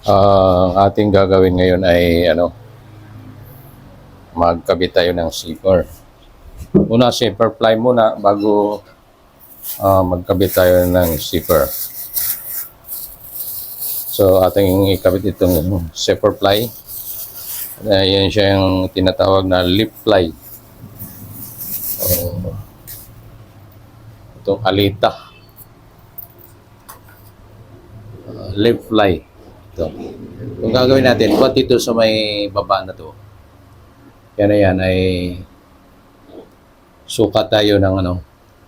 Ang ating gagawin ngayon ay ano, magkabit tayo ng zipper. Una, zipper fly muna bago ah, magkabit tayo ng zipper. So, ating ikabit itong zipper fly. Ayan siya yung tinatawag na lip fly. So, itong alita. Uh, lip fly. Ito. Kung gagawin natin, buhat dito sa may baba na to. Yan na yan ay sukat tayo ng ano.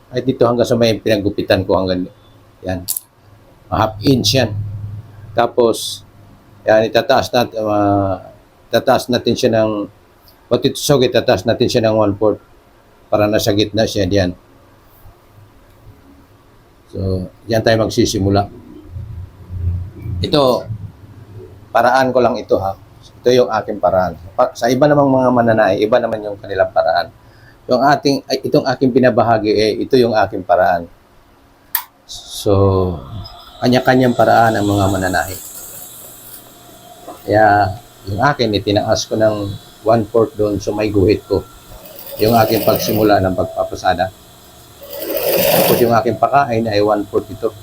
Ay dito hanggang sa may pinaggupitan ko hanggang yan. Half inch yan. Tapos, yan, itataas natin, uh, tataas natin siya ng, what ito sogit, tataas natin siya ng 1 fourth para nasa gitna siya diyan. So, yan tayo magsisimula. Ito, paraan ko lang ito ha. Ito yung aking paraan. Pa- sa iba namang mga mananae, iba naman yung kanilang paraan. Yung ating, ay, itong aking pinabahagi, eh, ito yung aking paraan. So, kanya-kanyang paraan ang mga mananahe. Kaya, yung akin, itinaas ko ng one-fourth doon sa may guhit ko. Yung aking pagsimula ng pagpapasada. Tapos yung aking pakain ay one-fourth ito.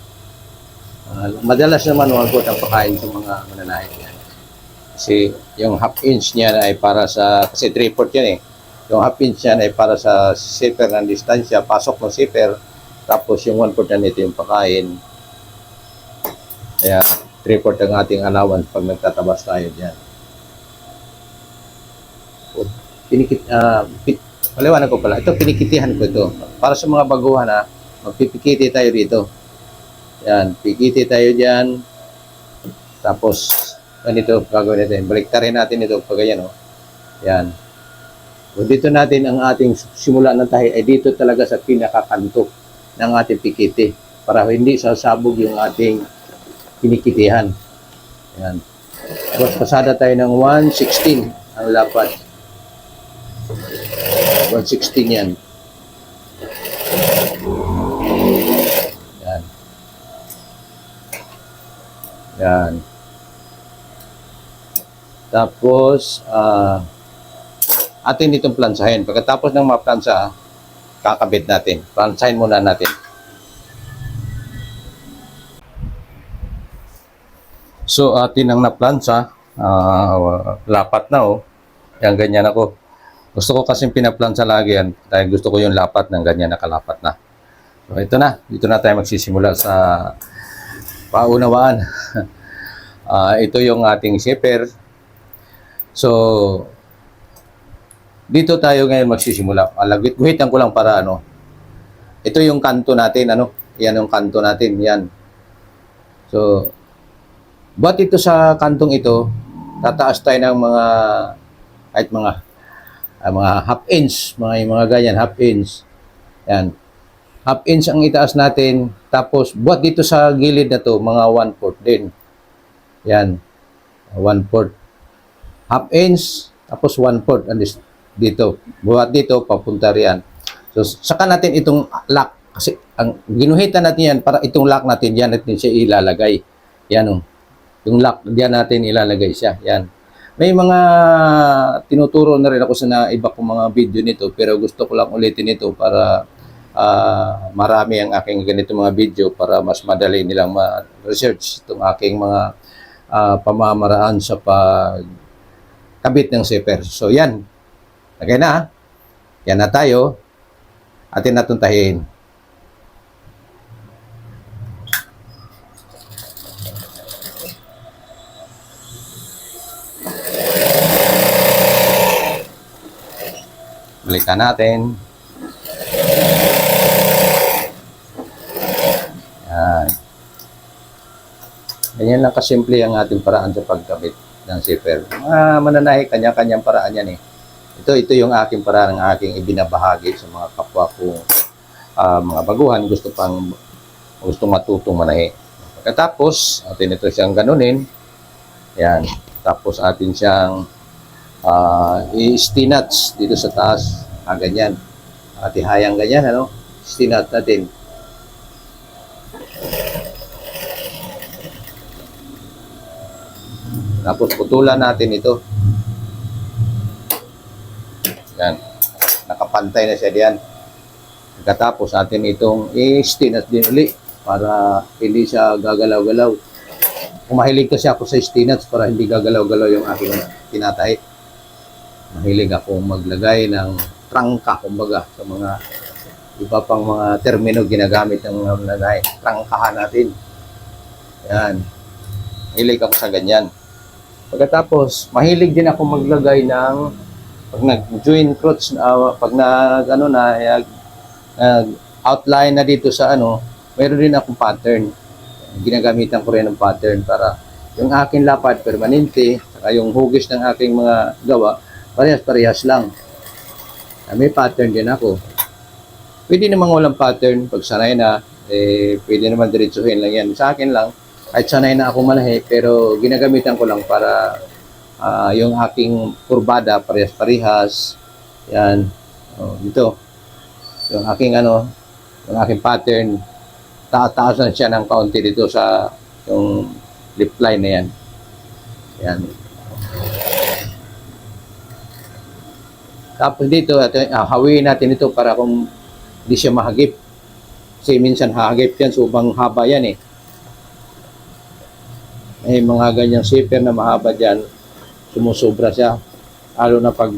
Ah, madalas naman one-fourth ang pakain sa mga mananahe. Yan. Kasi yung half inch niyan ay para sa, kasi three-fourth yan eh. Yung half inch niyan ay para sa zipper ng distansya, pasok ng zipper, tapos yung one-fourth na nito yung pakain. Kaya three-fourth ang ating allowance pag nagtatabas tayo dyan. O, Pinikit, ah, pit, paliwanag ko pala, ito pinikitihan ko ito. Para sa mga baguhan ha, magpipikiti tayo dito. Yan, pikiti tayo dyan. Tapos, ganito gagawin natin. Baliktarin natin ito pag ganyan, oh. Yan. Kung dito natin ang ating simula ng tahi ay dito talaga sa pinakakanto ng ating pikiti para hindi sasabog yung ating pinikitihan. Yan. Tapos pasada tayo ng 116 ang lapad. 116 yan. Yan. Yan. Tapos, ah, atin itong plansahin. Pagkatapos ng maplansa, kakabit natin. Plansahin muna natin. So, atin ang naplansa. ah, lapat na oh. Yan, ganyan ako. Gusto ko kasing pinaplansa lagi yan. Dahil gusto ko yung lapat ng ganyan nakalapat na. So, ito na. Dito na tayo magsisimula sa paunawaan. Ah, ito yung ating zipper. So, dito tayo ngayon magsisimula. Alagwit, guhitan ko lang para ano. Ito yung kanto natin, ano? Yan yung kanto natin, yan. So, buat ito sa kantong ito, tataas tayo ng mga, kahit mga, ah, mga half inch, mga, mga ganyan, half inch. Yan. Half inch ang itaas natin, tapos buat dito sa gilid na to, mga one fourth din. Yan. One fourth. Half inch, tapos one fourth. And this, dito. Buhat dito, papunta riyan. So, saka natin itong lock. Kasi, ang ginuhitan natin yan, para itong lock natin, yan natin siya ilalagay. Yan o. Yung lock, diyan natin ilalagay siya. Yan. May mga tinuturo na rin ako sa na iba kong mga video nito, pero gusto ko lang ulitin ito para ah, marami ang aking ganito mga video para mas madali nilang ma-research itong aking mga ah, pamamaraan sa pagkabit ng zipper. So yan. Lagay na. ah. Yan na tayo. Atin na tuntahin. Balikan natin. Ganyan lang kasimple ang ating paraan sa pagkabit ng zipper. Mga mananahi, kanya-kanyang paraan yan eh. Ito, ito yung aking paraan, ang aking ibinabahagi sa mga kapwa ko, ah, mga baguhan, gusto pang, gusto matutong manahi. Pagkatapos, atin ito siyang ganunin. Yan. Tapos atin siyang ah i-stinats dito sa taas. Ah, ganyan. At ihayang ganyan, ano? Stinat natin. Tapos putulan natin ito. Yan. Nakapantay na siya diyan. Pagkatapos natin itong i-stinat din uli para hindi siya gagalaw-galaw. Kung mahilig kasi ako sa stinats para hindi gagalaw-galaw yung aking tinatahi. Mahilig ako maglagay ng trangka, kumbaga, sa mga iba pang mga termino ginagamit ng mga nanay. Trangkahan natin. Yan. Mahilig ako sa ganyan. Pagkatapos, mahilig din ako maglagay ng pag nag-join crotch, na pag nag, ano na, nag, outline na dito sa ano, mayroon din akong pattern. Ginagamitan ko rin ng pattern para yung aking lapad permanente, saka yung hugis ng aking mga gawa, parehas-parehas lang. Ah, May pattern din ako. Pwede namang walang pattern, pag sanay na, eh, pwede naman diretsuhin lang yan. Sa akin lang, kahit sanay na ako malahi, pero ginagamitan ko lang para ah, yung aking kurbada, parehas-parehas. Yan. Oh, dito. Yung aking ano, yung aking pattern, taas na siya ng kaunti dito sa yung lip line na yan. Yan. Tapos dito, ito, ah, hawiin natin ito para kung hindi siya mahagip. Kasi minsan hahagip yan, subang haba yan eh. May mga ganyang zipper na mahaba dyan, sumusobra siya. Lalo na pag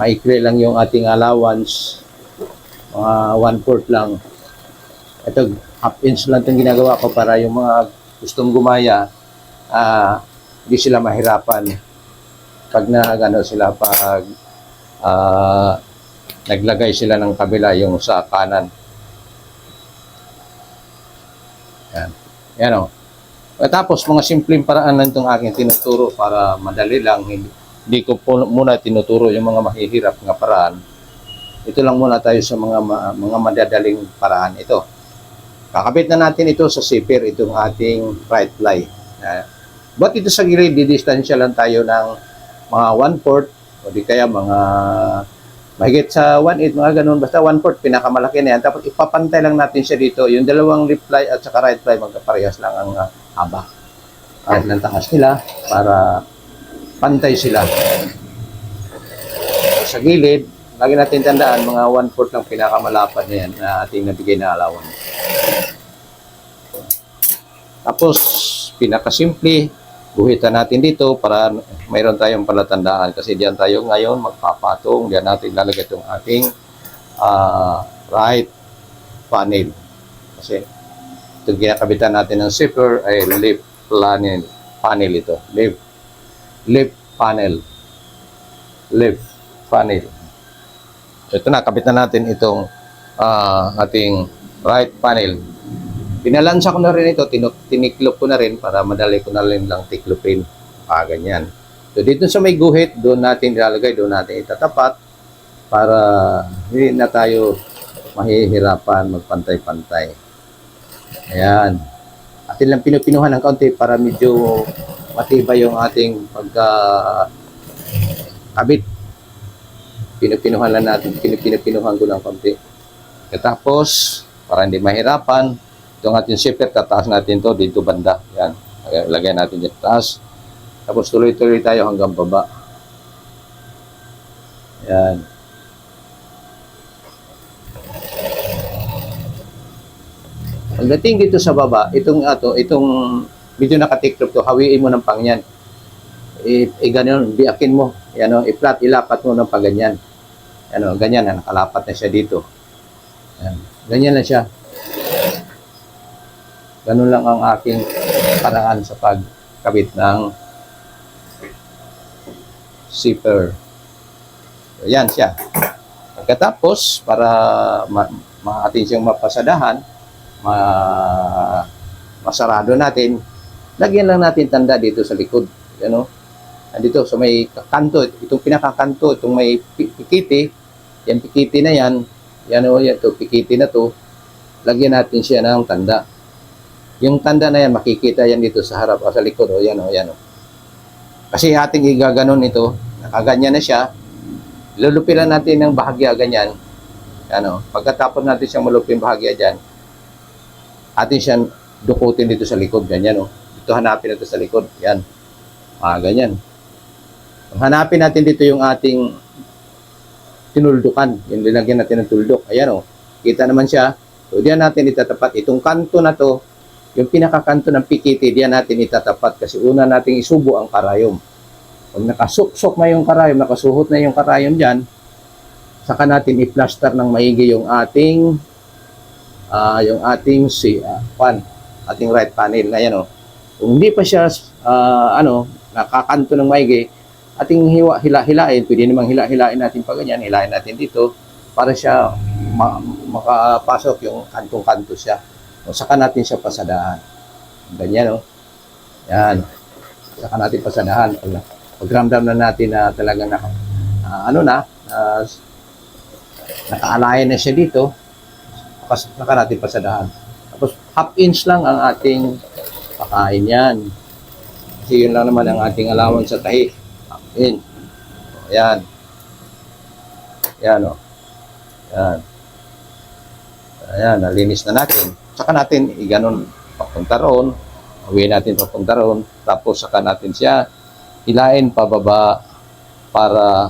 maikli lang yung ating allowance, mga one-fourth lang. Ito, half inch lang itong ginagawa ko para yung mga gustong gumaya, ah, hindi sila mahirapan. Pag na, ano sila, pag ah, naglagay sila ng kabila yung sa kanan. Yan. Yan o. Tapos, mga simpleng paraan lang itong aking tinuturo para madali lang. Hindi, ko po muna tinuturo yung mga mahihirap nga paraan. Ito lang muna tayo sa mga mga madadaling paraan ito. Kakabit na natin ito sa zipper, itong ating right ply. Uh, but ito sa gilid, didistansya lang tayo ng mga 1-4 o di kaya mga mahigit sa 1-8, mga ganun. Basta 1-4, pinakamalaki na yan. Tapos ipapantay lang natin siya dito. Yung dalawang left ply at saka right ply, magkaparehas lang ang ah, haba. Kahit ng taas nila para pantay sila. Sa gilid, lagi natin tandaan, mga 1-4 lang pinakamalapad na yan na ating nabigay na alawan. Tapos, pinakasimple, guhitan natin dito para mayroon tayong palatandaan kasi diyan tayo ngayon magpapatong, diyan natin lalagay itong ating ah, right panel. Kasi itong ginakabitan natin ng zipper ay left panel, panel ito. Left, left panel. Left panel. Ito na, kabitan natin itong ah, ating right panel. Pinalansa ko na rin ito, tiniklop ko na rin para madali ko na rin lang tiklopin. Ah, ganyan. So, dito sa may guhit, doon natin ilalagay, doon natin itatapat para hindi na tayo mahihirapan magpantay-pantay. Ayan. Atin lang pinupinuhan ng kaunti para medyo matibay yung ating pagka kabit. Pinupinuhan lang natin, pinupinuhan ko lang kaunti. Tapos, para hindi mahirapan, itong ating zipper, tataas natin to dito banda. Yan. Lagay natin dito taas. Tapos tuloy-tuloy tayo hanggang baba. Yan. Pagdating dito sa baba, itong ato, itong medyo nakatiklop to, hawiin mo ng pangyan. I, i ganyan, biakin mo. Yan o, i-flat, ilapat mo ng paganyan. Yan o, ganyan na, nakalapat na siya dito. Yan. Ganyan na siya. Ganun lang ang aking paraan sa pagkabit ng zipper. Yan siya. Pagkatapos, para ma, ma atin siyang mapasadahan, ma, masarado natin, lagyan lang natin tanda dito sa likod. Yan o. Andito sa may kanto, itong pinakakanto, itong may pi- pikiti, yan pikiti na yan, yan o, yan to, pikiti na to, lagyan natin siya ng tanda. Yung tanda na yan, makikita yan dito sa harap o sa likod. O, yan o, yan o. Kasi ating igaganon ito, nakaganyan na siya, lulupilan natin ng bahagya ganyan. Ano, pagkatapos natin siyang malupin bahagya dyan, atin siyang dukutin dito sa likod, ganyan o. Ito hanapin ito sa likod, yan. Ah, ganyan. Hanapin natin dito yung ating tinuldukan. Yung linagyan natin ng tuldok. Ayan o. Kita naman siya. So, diyan natin itatapat. Itong kanto na to, yung pinakakanto ng pikiti, diyan natin itatapat kasi una nating isubo ang karayom. Pag nakasuksok na yung karayom, nakasuhot na yung karayom dyan, saka natin i-plaster ng maigi yung ating ah yung ating si ah, pan, ating right panel na yan oh. Kung hindi pa siya ah, ano, nakakanto ng maigi, ating hiwa, hila-hilain, pwede namang hila-hilain natin pa ganyan, hilain natin dito para siya ma- makapasok yung kantong-kanto siya. O, saka natin siya pasadahan. Ganyan, oh. Yan. Saka natin pasadahan. Pag, pagramdam na natin na talagang naka, ah, ano na, ah, nakaalayan na siya dito, pas, saka natin pasadahan. Tapos half inch lang ang ating pakain yan. Kasi yun lang naman ang ating allowance sa tahi. Half inch. O, yan. Yan o. Yan. Ayan, nalinis na natin. Saka natin iganon papunta roon. Uwi natin papunta roon. Tapos saka natin siya hilain pababa para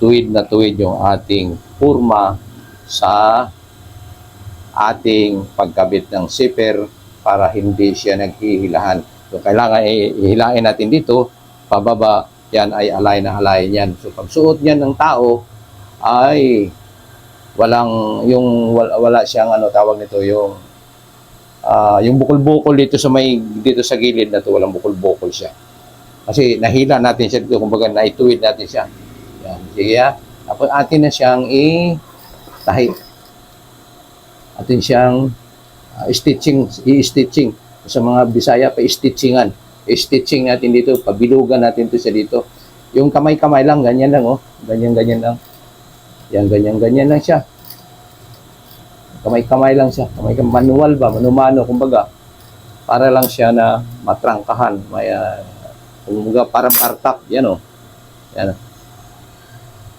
tuwid na tuwid yung ating purma sa ating pagkabit ng zipper para hindi siya naghihilahan. So, kailangan i- ihilain natin dito, pababa, yan ay alay na alay yan. So, pag suot niyan ng tao, ay walang, yung wala, wala siyang ano tawag nito, yung ah, yung bukol-bukol dito sa may, dito sa gilid na to, walang bukol-bukol siya. Kasi nahila natin siya dito, kumbaga naituwid natin siya. Yan, sige ha. Tapos atin na siyang i-tahi. Atin siyang ah, stitching, i-stitching. Sa mga Bisaya, pa stitchingan. I-stitching natin dito, pabilugan natin to siya dito. Yung kamay-kamay lang, ganyan lang oh. Ganyan-ganyan lang. Yan, ganyan-ganyan lang siya. Kamay-kamay lang siya. Kamay manual ba, manumano, kumbaga. Para lang siya na matrangkahan. May, ah, kumbaga, parang tartap. Yan oh. Yan.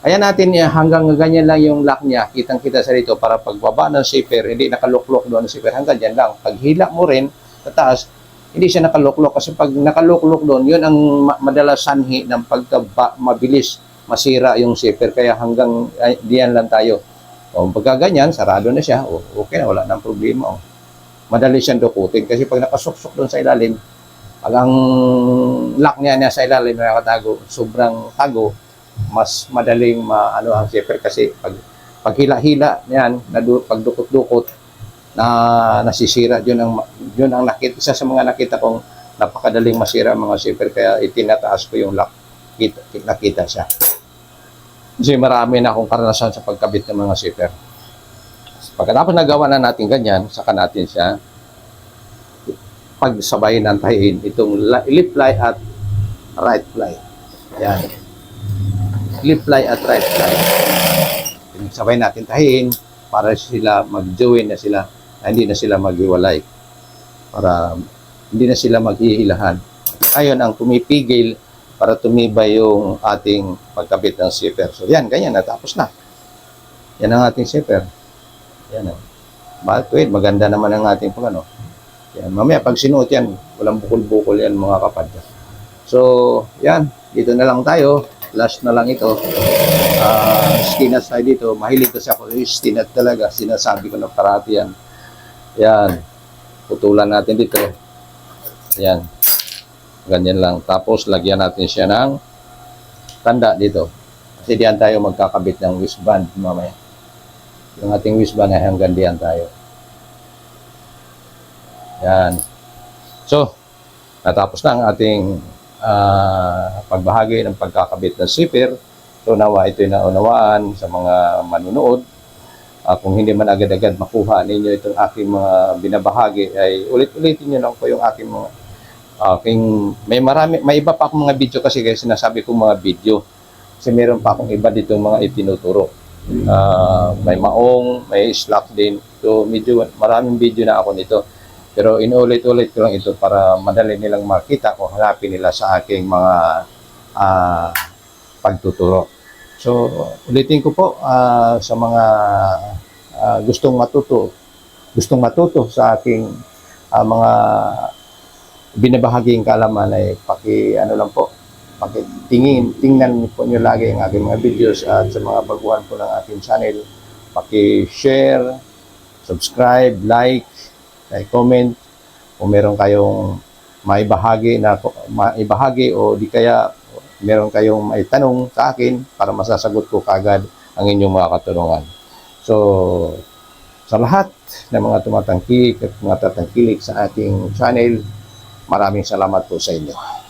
Ayan natin hanggang ganyan lang yung lock niya. Kitang-kita sa dito para pagbaba ng zipper, hindi nakaluklok doon ang zipper. Hanggang dyan lang. Pag hila mo rin sa taas, hindi siya nakaluklok. Kasi pag nakaluklok doon, yun ang ma- madalas sanhi ng pagka mabilis masira yung zipper. Kaya hanggang ay, diyan lang tayo. O pagka ganyan, sarado na siya. O, okay na, wala nang problema. O. Madali siyang dukutin. Kasi pag nakasuksok doon sa ilalim, pag ang lock niya na sa ilalim nakatago, sobrang tago, mas madaling maano ang zipper kasi pag pag hila-hila niyan, nadu, pag dukot-dukot na nasisira. Yun ang yun ang nakita isa sa mga nakita kong napakadaling masira mga zipper kaya itinataas ko yung lock. Kita, nakita siya. Kasi marami na akong karanasan sa pagkabit ng mga zipper pagkatapos nagawa na natin ganyan saka natin siya pagsabay ng tahiin itong left fly at right fly yan left fly at right fly. Sabay natin tahin para sila mag-join na sila, na hindi na sila maghiwalay. Para hindi na sila maghihilahan. Ayon ang tumipigil para tumibay yung ating pagkabit ng zipper. So yan, ganyan, natapos na. Yan ang ating zipper. Yan. Oh. But wait, maganda naman ang ating pag ano. Yan, mamaya pag sinuot yan, walang bukol-bukol yan mga kapad. So, yan, dito na lang tayo last na lang ito. Uh, stinat tayo dito. Mahilig kasi ako yung stinat talaga. Sinasabi ko na parati yan. Yan. Putulan natin dito. Yan. Ganyan lang. Tapos, lagyan natin siya ng tanda dito. Kasi diyan tayo magkakabit ng wristband mamaya. Yung ating wristband ay hanggang diyan tayo. Yan. So, natapos na ang ating ah, pagbahagi ng pagkakabit ng zipper. So nawa ito'y naunawaan sa mga manunood. Ah, kung hindi man agad-agad makuha ninyo itong aking mga binabahagi ay ulit-ulitin nyo lang po yung aking mga aking may marami may iba pa akong mga video kasi kaya sinasabi ko mga video kasi meron pa akong iba dito mga itinuturo Ah, may maong may slack din so medyo maraming video na ako nito pero inulit-ulit ko lang ito para madali nilang makita kung hanapin nila sa aking mga ah, pagtuturo. So, ulitin ko po ah, sa mga ah, gustong matuto, gustong matuto sa aking ah, mga binabahaging kaalaman ay paki ano lang po, pakitingin, tingnan niyo po niyo lagi ang aking mga videos at sa mga baguhan po ng aking channel, paki-share, subscribe, like, ay comment kung meron kayong maibahagi na maibahagi o di kaya meron kayong may tanong sa akin para masasagot ko kagad ang inyong mga katanungan. So, sa lahat ng mga tumatangkilik at mga tatangkilik sa ating channel, maraming salamat po sa inyo.